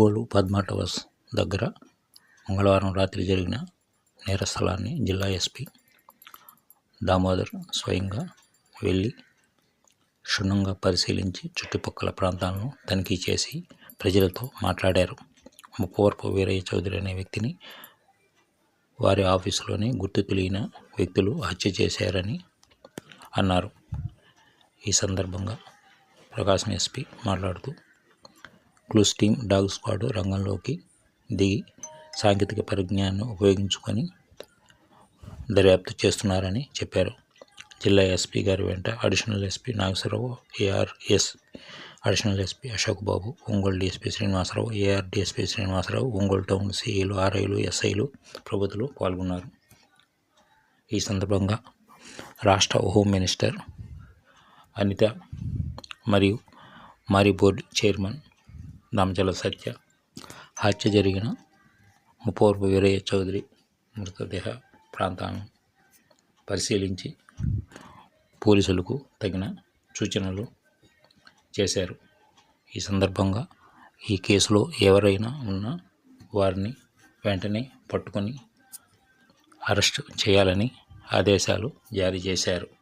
Ongole Padma towers దగ్గర మంగళవారం రాత్రి జరిగిన నేర స్థలాన్ని జిల్లా ఎస్పీ దామోదర్ స్వయంగా వెళ్ళి క్షుణ్ణంగా పరిశీలించి చుట్టుపక్కల ప్రాంతాలను తనిఖీ చేసి ప్రజలతో మాట్లాడారు. ముప్పవరపు వీరయ్య చౌదరి అనే వ్యక్తిని వారి ఆఫీసులోనే గుర్తు తెలియన వ్యక్తులు హత్య చేశారని అన్నారు. ఈ సందర్భంగా ప్రకాశం ఎస్పీ మాట్లాడుతూ క్లూస్ టీమ్ డాగ్ స్క్వాడ్ రంగంలోకి దిగి సాంకేతిక పరిజ్ఞానాన్ని ఉపయోగించుకొని దర్యాప్తు చేస్తున్నారని చెప్పారు. జిల్లా ఎస్పీ గారి వెంట additional SP Nageswara Rao ARS additional SP Ashok Babu Ongole DSP Srinivasa Rao AR DSP Srinivasa Rao Ongole town సిఐలు ఆర్ఐలు ఎస్ఐలు ప్రభుత్వలు పాల్గొన్నారు. ఈ సందర్భంగా రాష్ట్ర హోమ్ మినిస్టర్ అనిత మరియు మారి బోర్డు చైర్మన్ దామచల సత్య. హత్య జరిగిన ముప్పవరపు వీరయ్య చౌదరి మృతదేహ ప్రాంతాలను పరిశీలించి పోలీసులకు తగిన సూచనలు చేశారు. ఈ సందర్భంగా ఈ కేసులో ఎవరైనా ఉన్నా వారిని వెంటనే పట్టుకొని అరెస్ట్ చేయాలని ఆదేశాలు జారీ చేశారు.